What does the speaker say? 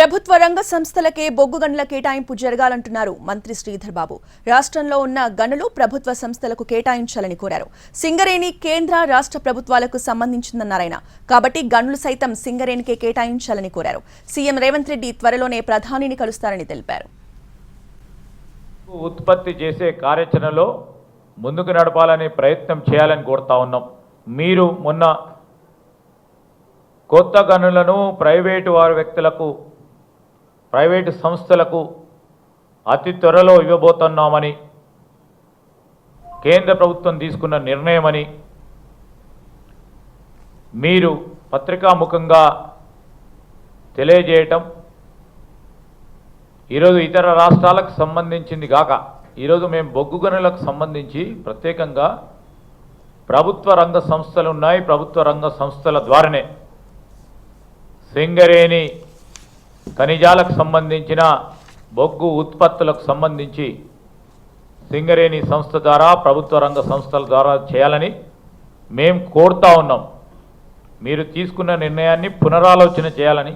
ప్రభుత్వ రంగ సంస్థలకే బొగ్గు గనుల కేటాయింపు జరగాలంటున్నారు మంత్రి శ్రీధర్ బాబు. రాష్ట్రంలో ఉన్న గనులు ప్రభుత్వ సంస్థలకు కేటాయించాలని కోరారు. సింగరేణి కేంద్ర రాష్ట్ర ప్రభుత్వాలకు సంబంధించిందన్నారాయన కాబట్టి గనులు సైతం సింగరేణికే కేటాయించాలని కోరారు. సీఎం రేవంత్ రెడ్డి త్వరలోనే ప్రధానిని కలుస్తారని తెలిపారు. ఉత్పత్తి చేసే కార్యాచరణలో ముందుకు నడపాలనే ప్రయత్నం చేయాలని కోరుతా ఉన్నాం. మీరు మొన్న కొత్త గనులను ప్రైవేటు వారి వ్యక్తులకు ప్రైవేటు సంస్థలకు అతి త్వరలో ఇవ్వబోతున్నామని కేంద్ర ప్రభుత్వం తీసుకున్న నిర్ణయమని మీరు పత్రికాముఖంగా తెలియజేయటం ఈరోజు ఇతర రాష్ట్రాలకు సంబంధించింది కాక ఈరోజు మేము బొగ్గు గనులకు సంబంధించి ప్రత్యేకంగా ప్రభుత్వ రంగ సంస్థలు ఉన్నాయి. ప్రభుత్వ రంగ సంస్థల ద్వారానే సింగరేణి ఖనిజాలకు సంబంధించిన బొగ్గు ఉత్పత్తులకు సంబంధించి సింగరేణి సంస్థ ద్వారా ప్రభుత్వ రంగ సంస్థల ద్వారా చేయాలని మేము కోరుతా ఉన్నాం. మీరు తీసుకున్న నిర్ణయాన్ని పునరాలోచన చేయాలని